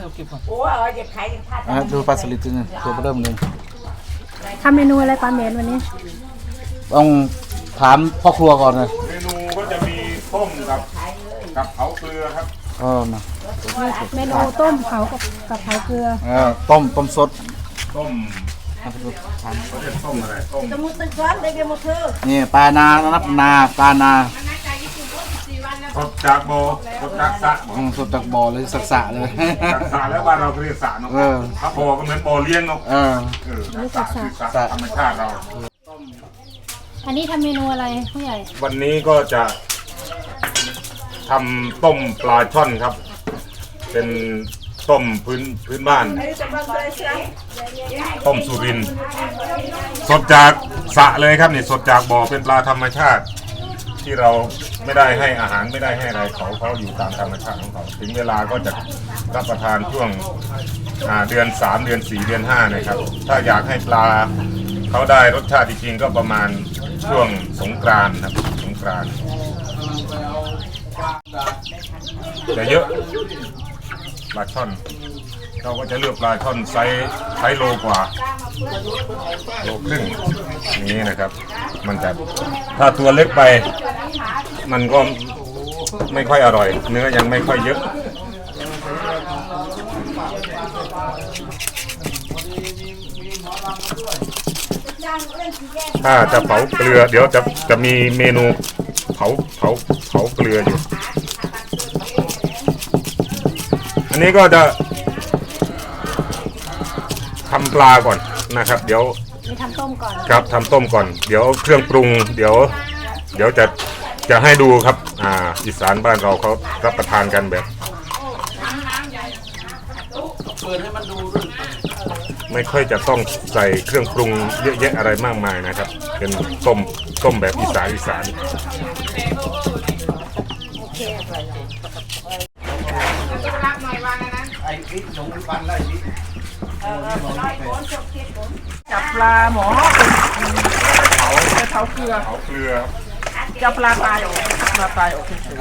ให้เราเก็บก่อนโอ้ยอย่าขายยังพลาดอะดูปลาสลิดตัวนึงตัวเริ่มเลยทำเมนูอะไรปลาเมนวันนี้ ต้องถามพ่อครัวก่อนเลยเมนูก็จะมีต้มกับกับเผาเกลือครับเออนะเมนูต้มเผากับกับเผาเกลือเออต้มต้มสดต้มเอาไปดูทานเขาเรียกต้มอะไรต้มสมุดตึกซ้อนได้เกี่ยวกับเธอนี่ปลานานับนาปลานา สดจากโบสดจากสระอืมสดจากบ่อเลยสักสะเลย จากสระแล้วบ้านเราเรียกสระเนาะเออ ถ้าโบก็เหมือนโบเลี้ยงเนาะเออ เออจากสระคือสระธรรมชาติเรา อันนี้ทำเมนูอะไรผู้ใหญ่ วันนี้ก็จะทำต้มปลาช่อนครับ เป็นต้มพื้นพื้นบ้าน ต้มสุรินทร์สดจากสระเลยครับนี่สดจากบ่อเป็นปลาธรรมชาติ ที่เราไม่ได้ให้อาหารไม่ได้ให้อะไรเขาเขาอยู่ตามธรรมชาติของเขาถึงเวลาก็จะรับประทานช่วงเดือน 3 เดือน 4 เดือน5นะครับ ถ้าอยากให้ปลาเขาได้รสชาติจริงๆก็ประมาณช่วงสงกรานต์ครับสงกรานต์จะเยอะปลาช่อนเราก็จะเลือกปลาช่อนไซส์ไซส์โลกว่าโลครึ่งนี้นะครับ มันจะถ้าตัวเล็กไป มันก็ไม่ค่อยอร่อย เนื้อยังไม่ค่อยเยอะ ถ้าจะเผาเกลือ เดี๋ยวจะจะมีเมนูเผาเผาเผาเกลืออยู่ อันนี้ก็จะทำปลาก่อนนะครับ เดี๋ยวมีทำต้มก่อนครับทำต้มก่อน เดี๋ยวเครื่องปรุง เดี๋ยว เดี๋ยวจะ จะให้ดูครับ อ่าอีสานบ้านเราเขารับประทานกันแบบไม่ค่อยจะต้องใส่เครื่องปรุงเยอะแยะอะไรมากมายนะครับ เป็นต้มต้มแบบอีสานอีสานจับปลาหมอไปเผาเกลือเผาเกลือครับ จับปลาตายออกปลาตายออกเฉย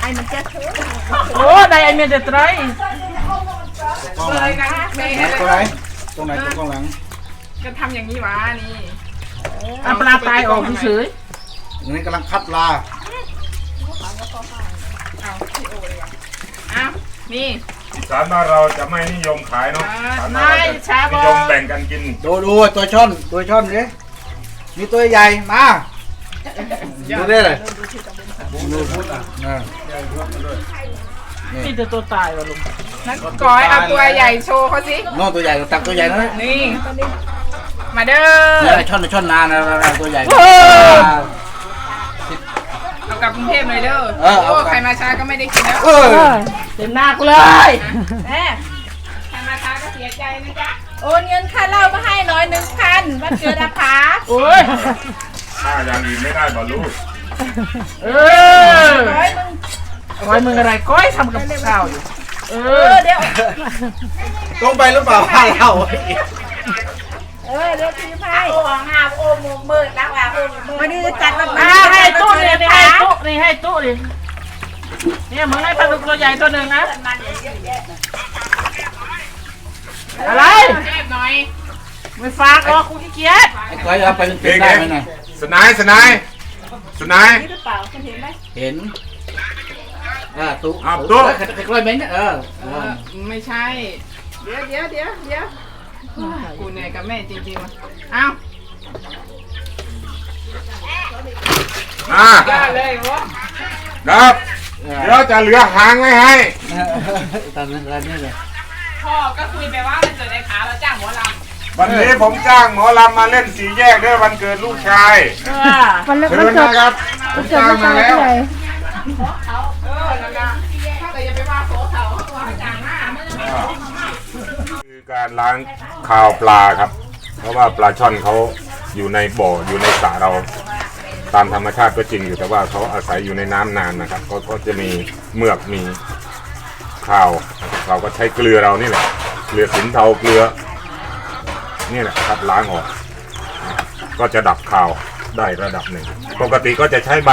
ไอ้มันจะโอ้ได้ไอเมียเดตรเลยนะเมย์ตรงไหนตรงไหนตรงกล้องหลังก็ทำอย่างนี้วะนี่เอาปลาตายออกเฉยอันนี้กำลังคัดปลาเอาพี่โอเลยว่ะอ้าวนี่ อีสานบ้านเราจะไม่นิยมขายเนาะอีสานบ้านเราจะนิยมแบ่งกันกินดูดูตัวช่อนตัวช่อนดิมีตัวใหญ่มาดูได้เลยดูพุทธอะอ่าๆนี่แต่ตัวตายวะลุงนักก้อยเอาตัวใหญ่โชว์เขาสิ น้องตัวใหญ่ตักตัวใหญ่นะนี่ มาเด้เนี่อยช่อนช่อนนานนะตัวใหญ่ เอากลับกรุงเทพหน่อยเด้อเออเอาโอ้กลับใครมาช้าก็ไม่ได้กินแล้วเออเต็มหน้ากูเลยแหมใครมาช้าก็เสียใจนะจ๊ะโอนเงินค่าเหล้ามาให้ร้อยหนึ่งพันวันเกิดอาภาโอ้ยถ้าอย่างอื่นไม่ได้บอลูกเออร้อยมึงไว้มึงอะไรก้อยทำกับข้าวอยู่เอเอออเดี๋ยวตรงไปหรือเปล่าผ้าเรา เออเดี๋ยวพี่พายโอ้งาโอ้โมเบิดแล้วอะโอ้วันนี้จะจัดวันอ่าให้ตู้นี่นี่ให้ตู้นี่ให้ตู้นี่เนี่ยมึงให้ปลาดุกตัวใหญ่ตัวหนึ่งนะอะไรเทพหน่อยไม่ฝากหรอกกูขี้เกียจไอ้ก้อยเอาไปเป็นได้ไหมน่ะสนายสนายสนายหรือเปล่าคุณเห็นไหมเห็นอ่าตุ๊อ้าวตุ๊ไอ้ก้อยเม้นเออเออไม่ใช่ เดี๋ยวเดี๋ยวเดี๋ยวเดี๋ยว กูเหนื่อยกับแม่จริงๆว่ะเอ้าอ่าก็เลยวะครับเดี๋ยวจะเหลือหางไว้ให้ตอนนั้นอะไรนี่เลยพ่อก็คุยไปว่ามันเกิดในขาเราจ้างหมอลวันนี้ผมจ้างหมอลำมาเล่นสีแยกด้วยวันเกิดลูกชายเออวันเลิกเชิวันญเกิดนะครับผวัมนเกิดจ้างลูกมาชายแล้วผู้ใหญ่ำเออนั่นนะ การล้างคาวปลาครับ เพราะว่าปลาช่อนเขาอยู่ในบ่ออยู่ในสระเรา ตามธรรมชาติก็จริงอยู่แต่ว่าเขาอาศัยอยู่ในน้ำนานนะครับก็ก็จะมีเมือกมีข้าวเราก็ใช้เกลือเรานี่แหละเกลือสินเทาเกลือ นี่แหละครับล้างออก ก็จะดับข่าวได้ระดับหนึ่ง ปกติก็จะใช้ใบ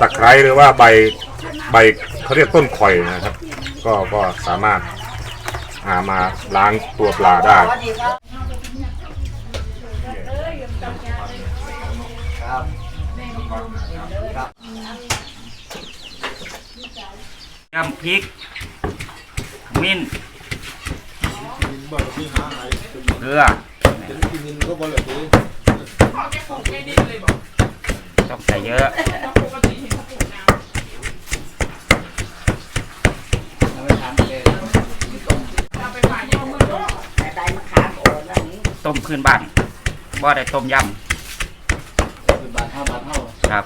ตะไคร้หรือว่าใบใบเขาเรียกต้นข่อยนะครับ ก็ก็สามารถ หามาล้างตัวปลาได้ครับครับยำพริกขมิ้นเกลือต้องใส่เยอะ ได้มะขามโอนแล้วนี้ ต้มขึ้นบ้านบ่ได้ต้มยคือบาทห้าบาทเท่าำครับ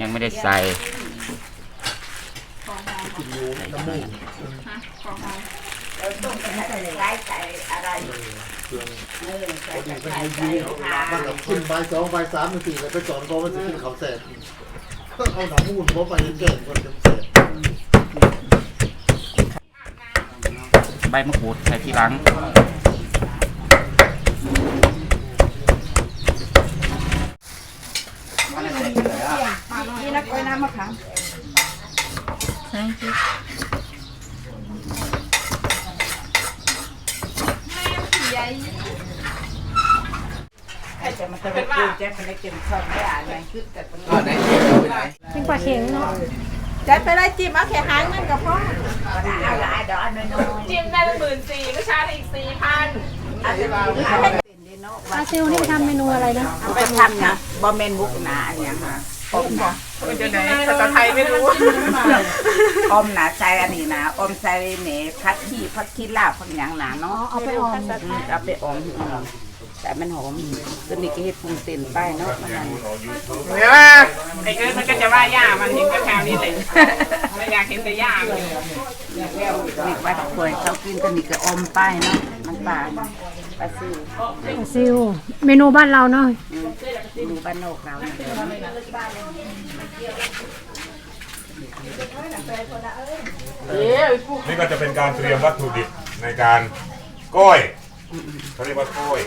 ยังไม่ได้ใส่ใช้ใส่อะไรเออใส่ใส่ใส่มันกับขึ้นใบสองใบสามใบสี่แล้วไปสอนเขามันจะขึ้นเขาแสบก็เอาหนังมูนเพราะไปเก่งคนจะแสบใบมะกรูดใส่ทีหลัง นี่นักไว้น้ำมะขามใครจะมาตะลุกกูจะไปได้กินข้าวไม่อ่านเลยคือแต่ตรงอ่าไหนเดี๋ยวไปไหนเป็นปลาเข็งเนาะจะไปได้จิ้มเอาแค่หางมันก็พอเอาหลายดอกน้อยๆจิ้มได้หมื่นสี่ก็ชาร์จอีกสี่พัน อาจจะมีให้เป็นดีเนาะปลาซิลนี่ทำเมนูอะไรนะเอาไปทำนะบะเมนมุกหนาอันยังค่ะอมนะมันจะไหนภาษาไทยไม่รู้อมหนาใจอันนี้นะอมใส่เนี่ยพักขี้พักขี้ลาบพักหยังหนาเนาะเอาไปออมอืมเอาไปอมอืมแต่มันหอมตัวนี้ก็เฮ็ดปรุงเต็มไปเนาะมันนั่นเห็นว่าไอ้เกิร์มันก็จะว่าย่ามันเห็นก็แถวนี้เลยไม่อยากเห็นแต่ย่ามันนี่ว่าควยเขากินตัวนี้ก็อมไปเนาะมัน ปลาปลาซิวปลาซิวเมนูบ้านเราเนาะดูบ้านนอกเราเนี่ยนี่ก็จะเป็นการเตรียมวัตถุดิบในการก้อย เขาเรียกว่าก้อย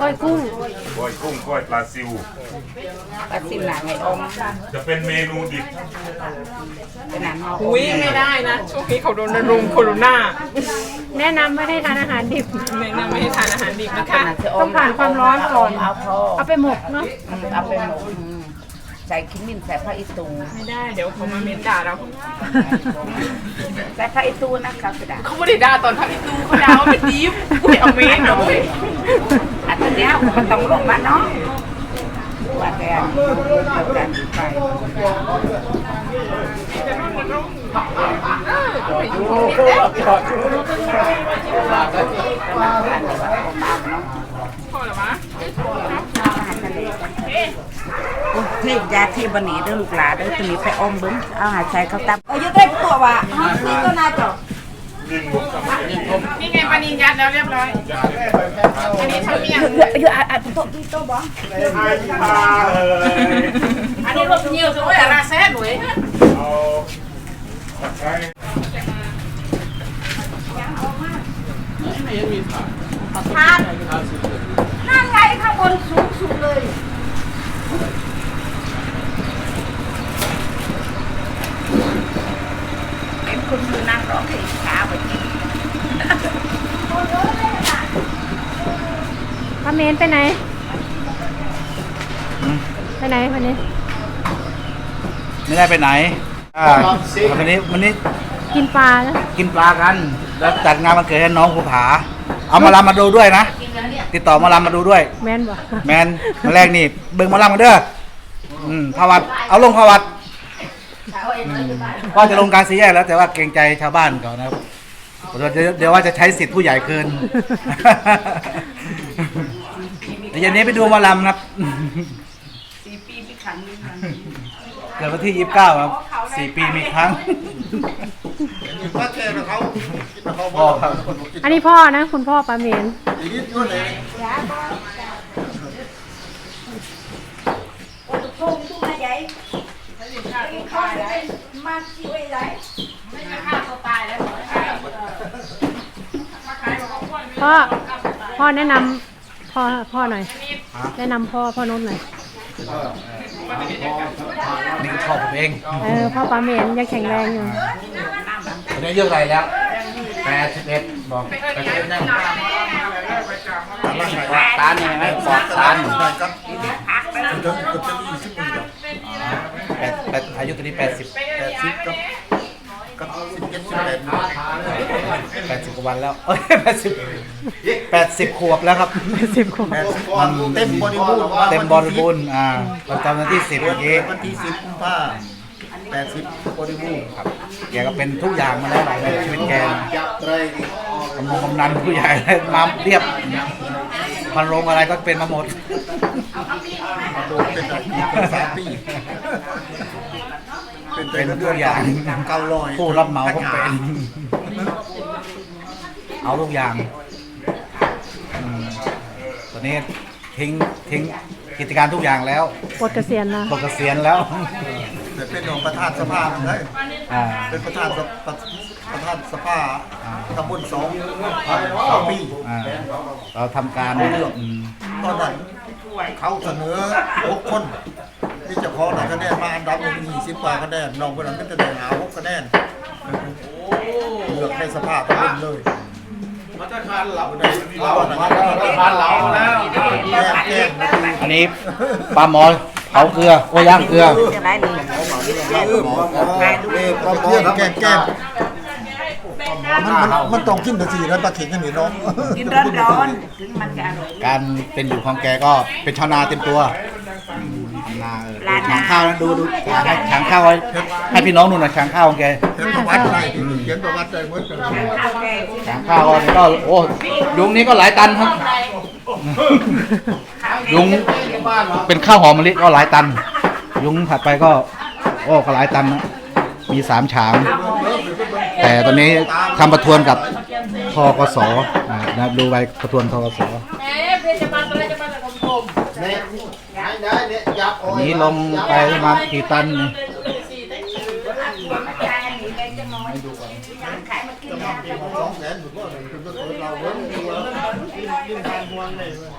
ก้อยกุ้งก้อยกุ้งก้อยปลาซิว ปลาซิวหนาไงอมจะเป็นเมนูดิบเป็นหนังเนาะอุ้ยไม่ได้นะ ช่วงนี้เขาโดนรุมโควิดแนะนำไม่ให้ทานอาหารดิบไม่นำไม่ให้ทานอาหารดิบนะคะ ต้องผ่านความร้อนก่อน เอาพอเอาไปหมกเนาะอืมเอาไปหมกอืม ใส่ขิมิ้นใส่ผ้าอีตูไม่ได้เดี๋ยวเขามาเม้นด่าเราใส่ผ้าอีตูนะครับกระดาษเขาไม่ได้ด่าตอนทำอีตูเขาด่าว่าเป็นดิฟอุ้ยเอาเม้นเอาเว้ยอันเนี้ยมันต้องลงมาเนาะว่าแต่การไปเนาะพอหรอวะ ที่ยาที่บันนี้เด้อลูกหลานเด้อตัวนี้ไปอมเบิ้งเอาหาใส่เขาตับอายุได้ตัวว่ะนี่ก็น่าจะนี่ไงปานินยัดแล้วเรียบร้อย อันนี้เขาเมียงเยอะเยอะอะโต๊ะที่โต๊ะบ่อันนี้รสเนียวสวยอะราแซ่หน่วยเอาตะไคร้ทานนั่นไงข้างบนสูงสุดเลยเป็นคนมื อนั่งร้องเพลงขาไปกินป้าเมนไปไหน ไปไหนวันนี้ ไม่ได้ไปไหนอ่าวันนี้วันนี้กินปลานะกินปลากัน แล้วจัดงานวันเกิดให้น้องภูผา เอามาลำมาดูด้วยนะ ติดต่อมาลำมาดูด้วย แมนบ่แมนมาแรกนี่เบิ่งมาลำกันเด้ออืมพาวัดเอาลงพาวัดอืม ว่าจะลงกลารสีแยกแล้วแต่ว่าเกรงใจชาวบ้านก่อนนะครับเดี๋ยวเดี๋ยวว่าจะใช้สิทธิ์ผู้ใหญ่เกินเดี๋ยวเย็นนี้ไปดูหมาลำครับสี่ปีพี่ครั้งนึงเกิดวันที่ยี่สิบเก้าครับสี่ปีมีครั้งว่าแกนะเขาเขาพ่อครับอันนี้พ่อนะ คุณพ่อป้าเมน อีนิดนู่นเองทุ่งทุ่งอะไรข้าวได้มาที่ไว้ไหนพ่อพ่อแนะนำพ่อพ่อหน่อย แนะนำพ่อพ่อโน้นหน่อยนี่ก็ชอบผมเองเออพ่อปาเมนยังแข็งแรงอยู่ตอนนี้อายุเท่าไหรแล้วแปดสิบเอ็ดบอกแปดสิบเอ็ดยังตาเนี่ยไหมปอดตาแปดแปดอายุตอนนี้แปดสิบ แปดสิบกับกับสิบเจ็ดสิบแปด แปดสิบก ว่าวันแล้วเอ้ยแปดสิบแปดสิบขวบแล้วครับ สิบขวบแปดสิบวันเต็มบริบูรณ์เต็มบริบูรณ์อ่าประจำวันที่สิบเมื่อกี้วันที่สิบกุมภาแปดสิบบริบูรณ์ครับแกก็เป็นทุกอย่างมาแล้วในชีวิตแกนะยับไตรกำนันกำนันผู้ใหญ่อะไรมาเรียบพันโรงอะไรก็เป็นมาหมดโดนเป็นอะไรเป็นสามปีเป็นทุกอย่างเก้าร้อยผู้รับเหมาก็เป็น เอาทุกอย่างอืมตอนนี้ทิ้งทิ้งกิจการทุกอย่างแล้วปลดเกษียณแล้วปลดเกษียณแล้ว แต่เป็นของประธานสภาเลยอ่าเป็นประธานสภาประธานสภาตำบลสองสองปีอ่าเราทำการอืมตอนนั้นเขาเสนอหกคนมีเจ้าของหนังคะแนนมาอันดับหนึ่งยี่สิบกว่าคะแนนน้องคนนั้นก็จะได้หาหกคะแนนเลือกในสภาตำบลเลย มาตรการเหล่าเรามาตรการเหล่าแล้วแก้แก้อันนี้ปลาหมอเผาเกลือโอ้ย่างเกลือจะไรนี่แก้หมอแก้แก้แก้มันมันมันต้องกินแต่สีนั้นปลาเข็งกันนี่น้องกินร้อนร้อนๆถึงมันจะอร่อยการเป็นอยู่ของแกก็เป็นชาวนาเต็มตัวอืม ทำนาเออฉางข้าวนะดูดูให้ฉางข้าวไว้ให้พี่น้องดูหน่อยฉางข้าวของแกเขียนประวัติได้เขียนประวัติได้เหมือนกันฉางข้าวนี่ก็โอ้ยุงนี้ก็หลายตันครับยุงเป็นข้าวหอมมะลิก็หลายตัน ยุงถัดไปก็ โอ้ก็หลายตันนะมีสามฉางแต่ตอนนี้ทำประทวนกับทกสอ่า นะครับดูใบประทวนทกสอันนี้ลงไปประมาณกี่ตันนี่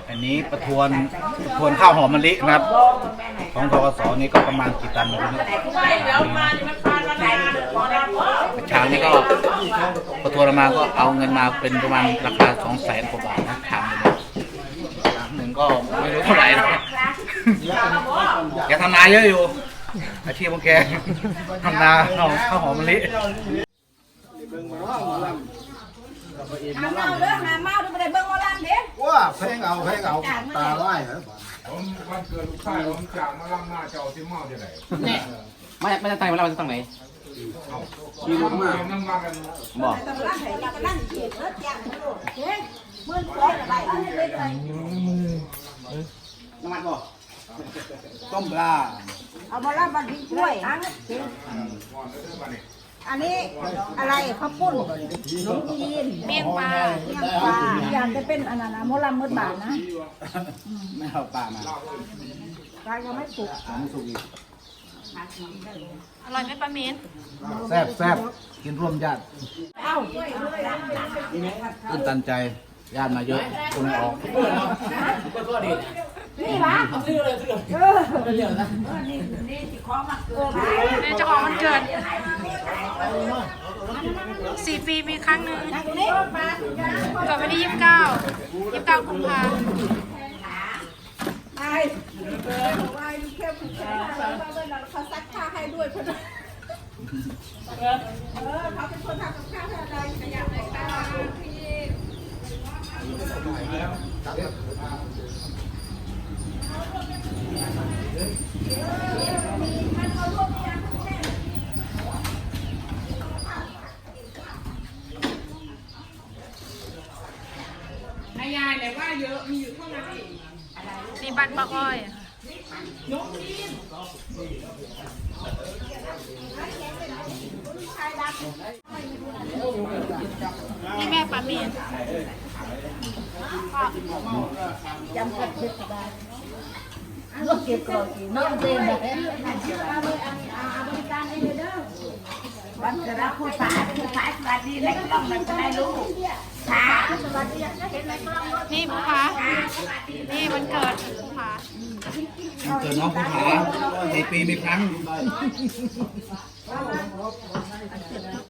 อันนี้ประทวนประทวนข้าวหอมมะลินะครับ ของทกสนี่ก็ประมาณกี่ตันนะชางนี่ก็ประ ทวนออกมาก็เอาเงินมาเป็นประมาณราคาสองแสนกว่าบาทนะชามหนึ่งชามหนึ่งก็ไม่รู้เท่าไหร่นะแกทำนาเยอะอยู่ อาชีพของแกทำนาข้าวข้าวหอมมะลิหาเมาเด้อหาเมาดูไปได้เบิ่งหมอลำเด้ว่าแพงเอาแพงเอาตาไล่เหรอวันเกิดลูกชายผมจากมาล่ำหน้าเจ้าที่เมาที่ไหนไม่ไม่ตั้งใจมาแล้วจะตั้งไหน มีรถมานั่งมากันบอกต้มปลาเอาหมอลำมาทิ้งถ้วยอันนี้อะไรข้าวปุ้นขนมจีนเมี่ยงปลาเมี่ยงปลาอยากจะเป็นอันนั้นนะมอลำมืดบาทนะไม่เอาปลามาปลายังไม่สุกไม่สุกอีก อร่อยไหมปาเมนแซ่บแซ่บกินร่วมญาติเอ้าตื่นตันใจญาติมาเยอะคนไม่ออกนี่วะเออนี่นี่ที่ของมาเกิดเป็นเจ้าของวันเกิดสี่ปีมีครั้งหนึ่งนี่เกิดวันที่ยี่สิบเก้ายี่สิบเก้ากุมภาไอ้เเขาซักผ้าให้ด้วยเพื่อนเออเขาเป็นคนทำกับข้าวให้อะไรขยันเลยค่ะพี่ นายยายเนี่ยว่าเยอะมีอยู่เท่านั้นเอง นี่บ้านป้าอ้อย นี่แม่ปาเมนจำกัดเด็กได้ลูกเก็บกรอกน้องเต็มเลยบริการให้เด้อวันเกิดผู้ชายผู้ชายสวัสดีในกล้องมันจะได้รู้ค่ะสวัสดีเห็นในกล้องนี่ภูผานี่วันเกิดภูผาเกิดน้องภูผาสี่ปีมีครั้ง